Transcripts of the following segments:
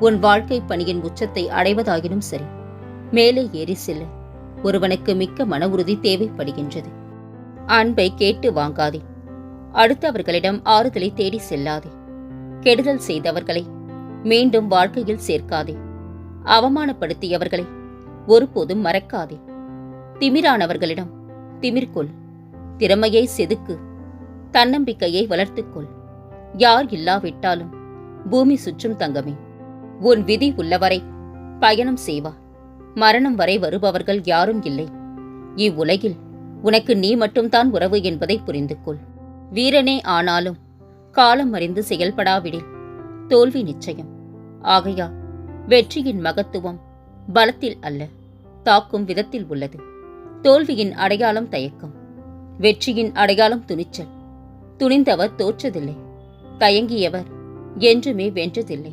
உன் வாழ்க்கை பணியின் உச்சத்தை அடைவதாயினும் சரி மேலே ஏறி செல்ல. ஒருவனுக்கு மிக்க மன உறுதி தேவைப்படுகின்றது. அன்பை கேட்டு வாங்காதே. அடுத்தவர்களிடம் ஆறுதலை தேடி செல்லாதே. கெடுதல் செய்தவர்களை மீண்டும் வாழ்க்கையில் சேர்க்காதே. அவமானப்படுத்தியவர்களை ஒருபோதும் மறக்காதே. திமிரானவர்களிடம் திமிர்கொள். திறமையை செதுக்கு. தன்னம்பிக்கையை வளர்த்துக்கொள். யார் இல்லாவிட்டாலும் பூமி சுற்றும் தங்கமே. உன் விதி உள்ளவரை பயணம் செய்வா. மரணம் வரை வருபவர்கள் யாரும் இல்லை. இவ்வுலகில் உனக்கு நீ மட்டும்தான் உறவு என்பதை புரிந்து கொள் வீரனே ஆனாலும் காலம் அறிந்து செயல்படாவிடில். தோல்வி நிச்சயம். ஆகையா வெற்றியின் மகத்துவம் பலத்தில் அல்ல தாக்கும் விதத்தில் உள்ளது. தோல்வியின் அடையாளம் தயக்கம். வெற்றியின் அடையாளம் துணிச்சல். துணிந்தவர் தோற்றதில்லை. தயங்கியவர் என்றுமே வென்றதில்லை.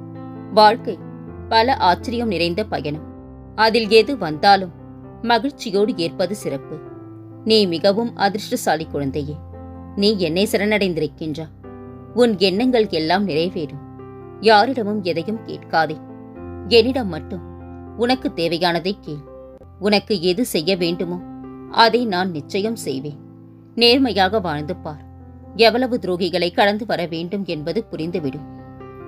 வாழ்க்கை பல ஆச்சரியம் நிறைந்த பயணம். அதில் எது வந்தாலும் மகிழ்ச்சியோடு ஏற்பது சிறப்பு. நீ மிகவும் அதிர்ஷ்டசாலி குழந்தையே. நீ என்னை சரணடைந்திருக்கின்றா. உன் எண்ணங்கள் எல்லாம் நிறைவேறும். யாரிடமும் எதையும் கேட்காதே. என்னிடம் மட்டும் உனக்கு தேவையானதை கேள். உனக்கு எது செய்ய வேண்டுமோ அதை நான் நிச்சயம் செய்வேன். நேர்மையாக வாழ்ந்து பார். எவ்வளவு துரோகிகளை கடந்து வர வேண்டும் என்பது புரிந்துவிடும்.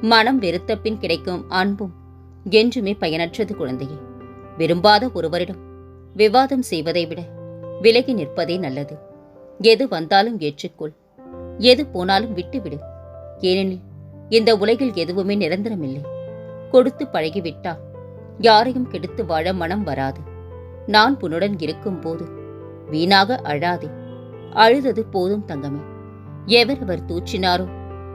மனம் வெறுத்த பின் கிடைக்கும் அன்பும் என்றுமே பயனற்றது குழந்தையே. விரும்பாத ஒருவரிடம் விவாதம் செய்வதை விட விலகி நிற்பதே நல்லது. எது வந்தாலும் ஏற்றுக்கொள். எது போனாலும் விட்டுவிடு. ஏனெனில் இந்த உலகில் எதுவுமே நிரந்தரமில்லை. கொடுத்து பழகிவிட்டால் யாரையும் கெடுத்து வாழ மனம் வராது. நான் உன்னுடன் இருக்கும்போது வீணாக அழாதே. அழுதது போதும் தங்கமே. எவரவர் தூற்றினாரோ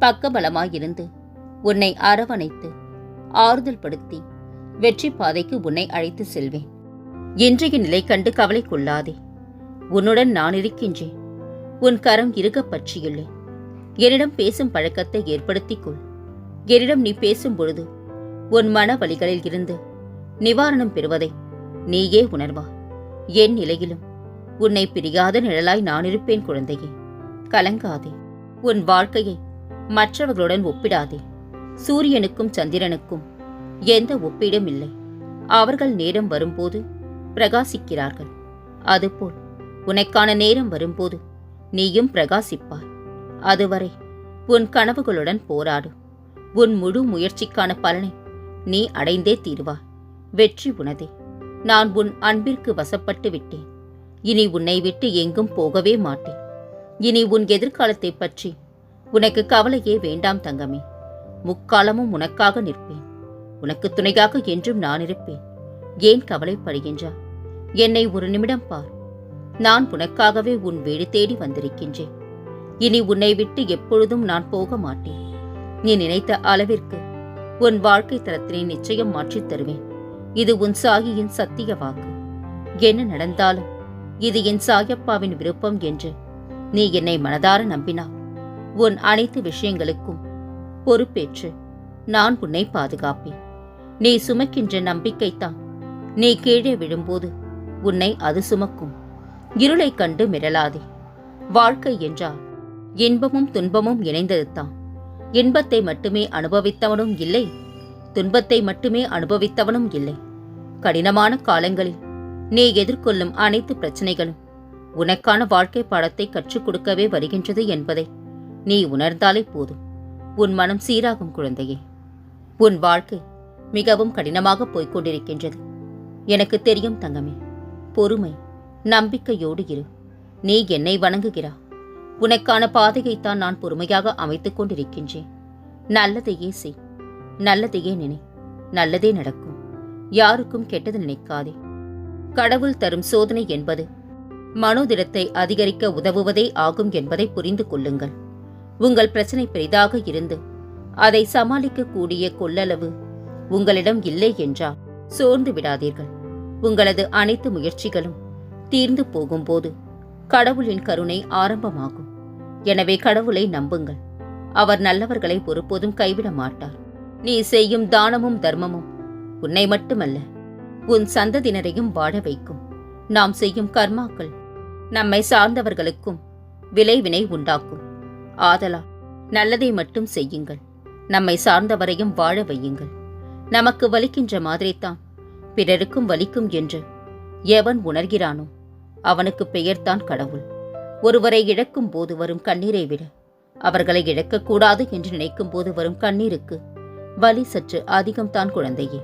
பக்கபலமாயிருந்து உன்னை அரவணைத்து ஆறுதல் படுத்தி வெற்றி பாதைக்கு உன்னை அழைத்து செல்வேன். இன்றைய நிலை கண்டு கவலை கொள்ளாதே. உன்னுடன் நான் இருக்கின்றேன். உன் கரம் இருக பற்றியுள்ளேன் என்னிடம் பேசும் பழக்கத்தை ஏற்படுத்திக் கொள் என்னிடம் நீ பேசும் பொழுது உன் மன வழிகளில் இருந்து நிவாரணம் பெறுவதை நீயே உணர்வா. என் நிலையிலும் உன்னை பிரியாத நிழலாய் நான் இருப்பேன் குழந்தையே. கலங்காதே. உன் வாழ்க்கையை மற்றவர்களுடன் ஒப்பிடாதே. சூரியனுக்கும் சந்திரனுக்கும் எந்த ஒப்பீடும் இல்லை அவர்கள் நேரம் வரும்போது பிரகாசிக்கிறார்கள். அதுபோல் உனக்கான நேரம் வரும்போது நீயும் பிரகாசிப்பாய். அதுவரை உன் கனவுகளுடன் போராடு. உன் முழு முயற்சிக்கான பலனை நீ அடைந்தே தீர்வாய். வெற்றி உனதே. நான் உன் அன்பிற்கு வசப்பட்டு விட்டேன். இனி உன்னை விட்டு எங்கும் போகவே மாட்டேன். இனி உன் எதிர்காலத்தைப் பற்றி உனக்கு கவலையே வேண்டாம் தங்கமே. முக்காலமும் உனக்காக நிற்பேன். உனக்கு துணையாக என்றும் நான் இருப்பேன். ஏன் கவலைப்படுகின்றா? என்னை ஒரு நிமிடம் பார். நான் உனக்காகவே உன் வீடு தேடி வந்திருக்கின்றேன். இனி உன்னை விட்டு எப்பொழுதும் நான் போக மாட்டேன். நீ நினைத்த அளவிற்கு உன் வாழ்க்கை தரத்தினை நிச்சயம் மாற்றித் தருவேன். இது உன் சாகியின் சத்திய வாக்கு. என்ன நடந்தாலும் இது என் சாயப்பாவின் விருப்பம் என்று நீ என்னை மனதார நம்பினா உன் அனைத்து விஷயங்களுக்கும் பொறுப்பேற்று நான் உன்னை பாதுகாப்பேன். நீ சுமக்கின்ற நம்பிக்கைத்தான் நீ கீழே விழும்போது உன்னை அது சுமக்கும். இருளைக் கண்டு மிரளாதே. வாழ்க்கை என்றால் இன்பமும் துன்பமும் இணைந்ததுதான். இன்பத்தை மட்டுமே அனுபவித்தவனும் இல்லை. துன்பத்தை மட்டுமே அனுபவித்தவனும் இல்லை. கடினமான காலங்களில் நீ எதிர்கொள்ளும் அனைத்து பிரச்சனைகளும் உனக்கான வாழ்க்கை பாடத்தை கற்றுக் கொடுக்கவே வருகின்றது என்பதை நீ உணர்ந்தாலே போதும். உன் மனம் சீராகும் குழந்தையே. உன் வாழ்க்கை மிகவும் கடினமாக போய்க் கொண்டிருக்கின்றது எனக்கு தெரியும் தங்கமே. பொறுமை நம்பிக்கையோடு இரு. நீ என்னை வணங்குகிறா. உனக்கான பாதையைத்தான் நான் பொறுமையாக அமைத்துக் கொண்டிருக்கின்றேன். நல்லதையே செய். நல்லதையே நினை. நல்லதே நடக்கும். யாருக்கும் கெட்டது நினைக்காதே. கடவுள் தரும் சோதனை என்பது மனோதிடத்தை அதிகரிக்க உதவுவதே ஆகும் என்பதை புரிந்து கொள்ளுங்கள். உங்கள் பிரச்சனை பெரிதாக இருந்து அதை சமாளிக்கக்கூடிய கொள்ளளவு உங்களிடம் இல்லை என்றால் சோர்ந்து விடாதீர்கள். உங்களது அனைத்து முயற்சிகளும் தீர்ந்து போகும்போது கடவுளின் கருணை ஆரம்பமாகும். எனவே கடவுளை நம்புங்கள். அவர் நல்லவர்களை ஒருபோதும் கைவிட மாட்டார். நீ செய்யும் தானமும் தர்மமும் உன்னை மட்டுமல்ல உன் சந்ததியினரையும் வாழ வைக்கும். நாம் செய்யும் கர்மாக்கள் நம்மை சார்ந்தவர்களுக்கும் விளைவினை உண்டாக்கும். ஆதலா நல்லதை மட்டும் செய்யுங்கள். நம்மை சார்ந்தவரையும் வாழ வையுங்கள். நமக்கு வலிக்கின்ற மாதிரித்தான் பிறருக்கும் வலிக்கும் என்று எவன் உணர்கிறானோ அவனுக்கு பெயர்தான் கடவுள். ஒருவரை இழக்கும் போது வரும் கண்ணீரை விட அவர்களை இழக்கக்கூடாது என்று நினைக்கும் போது வரும் கண்ணீருக்கு வலி சற்று அதிகம்தான் குழந்தையே.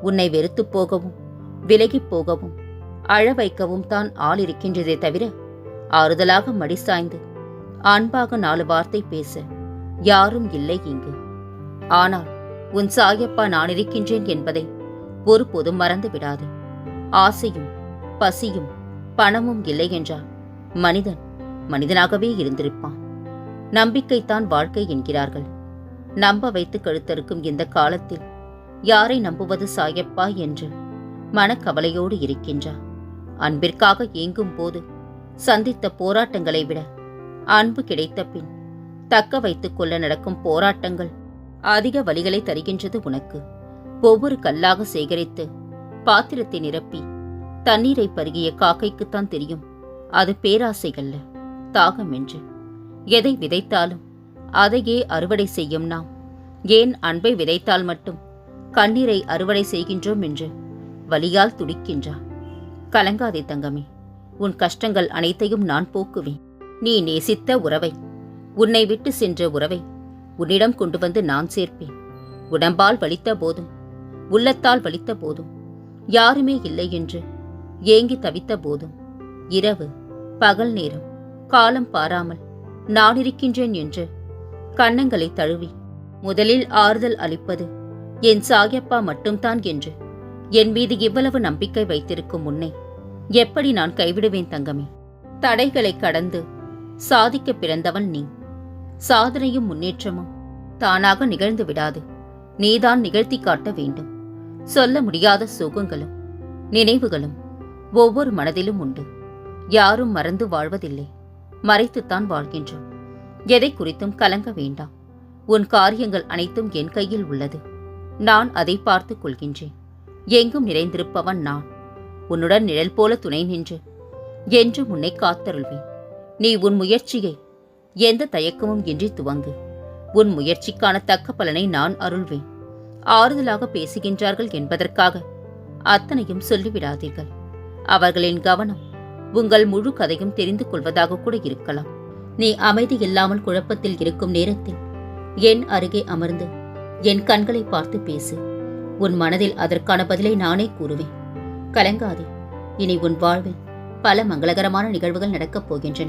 உன்னை வெறுத்துப் போகவும் விலகிப் போகவும் அழ வைக்கவும் தான் ஆள் இருக்கின்றதே தவிர ஆறுதலாக மடி சாய்ந்து அன்பாக நாலு வார்த்தை பேச. யாரும் இல்லை இங்கு. ஆனால் உன் சாயப்பா நான் இருக்கின்றேன் என்பதை ஒருபோதும் மறந்து விடாது. ஆசையும் பசியும் பணமும் இல்லை என்றால் மனிதன் மனிதனாகவே இருந்திருப்பான். நம்பிக்கைத்தான் வாழ்க்கை என்கிறார்கள். நம்ப வைத்து கழுத்தறுக்கும் இந்த காலத்தில் யாரை நம்புவது சாயப்பா என்று மனக்கவலையோடு இருக்கின்றார். அன்பிற்காக ஏங்கும் போது சந்தித்த போராட்டங்களை விட அன்பு கிடைத்த பின் தக்க வைத்துக் கொள்ள நடக்கும் போராட்டங்கள் அதிக வழிகளை தருகின்றது உனக்கு. ஒவ்வொரு கல்லாக சேகரித்து பாத்திரத்தை நிரப்பி தண்ணீரை பருகிய காக்கைக்குத்தான் தெரியும். அது பேராசைகள்ல தாகம் என்று. எதை விதைத்தாலும் அதையே அறுவடை செய்யும் நாம். ஏன் அன்பை விதைத்தால் மட்டும் கண்ணீரை அறுவடை செய்கின்றோம் என்று வலியால் துடிக்கின்றான் கலங்காதே தங்கமே உன் கஷ்டங்கள் அனைத்தையும் நான் போக்குவேன். நீ நேசித்த உறவை. உன்னை விட்டு சென்ற உறவை. உன்னிடம் கொண்டு வந்து நான் சேர்ப்பேன். உடம்பால் வலித்த போதும். உள்ளத்தால் வலித்த போதும். யாருமே இல்லை என்று ஏங்கி தவித்த போதும். இரவு. பகல் நேரம். காலம் பாராமல். நான் இருக்கின்றேன் என்று கன்னங்களை தழுவி. முதலில் ஆறுதல் அளிப்பது என் சாயப்பா மட்டும்தான் என்று. என் மீது இவ்வளவு நம்பிக்கை வைத்திருக்கும் உன்னை எப்படி நான் கைவிடுவேன் தங்கமே? தடைகளை கடந்து சாதிக்க பிறந்தவன் நீ. சாதனையும் முன்னேற்றமும் தானாக நிகழ்ந்து விடாது. நீதான் நிகழ்த்தி காட்ட வேண்டும். சொல்ல முடியாத சுகங்களும் நினைவுகளும் ஒவ்வொரு மனதிலும் உண்டு. யாரும் மறந்து வாழ்வதில்லை. மறைத்துத்தான் வாழ்கின்றோம். எதை குறித்தும் கலங்க வேண்டாம். உன் காரியங்கள் அனைத்தும் என் கையில் உள்ளது. நான் அதை பார்த்துக் கொள்கின்றேன். எங்கும் நிறைந்திருப்பவன் நான். உன்னுடன் நிழல் போல துணை நின்று என்றும் உன்னை காத்தருள்வேன். நீ உன் முயற்சியை எந்த தயக்கமும் இன்றி துவங்கு. உன் முயற்சிக்கான தக்க பலனை நான் அருள்வேன். ஆறுதலாக பேசுகின்றார்கள் என்பதற்காக அத்தனையும் சொல்லிவிடாதீர்கள். அவர்களின் கவனம் உங்கள் முழு கதையும் தெரிந்து கொள்வதாக கூட இருக்கலாம். நீ அமைதி இல்லாமல் குழப்பத்தில் இருக்கும் நேரத்தில் என் அருகே அமர்ந்து என் கண்களை பார்த்து பேசு. உன் மனதில் அதற்கான பதிலை நானே கூறுவேன். கலங்காதே. இனி உன் வாழ்வில் பல மங்களகரமான நிகழ்வுகள் நடக்கப் போகின்றன.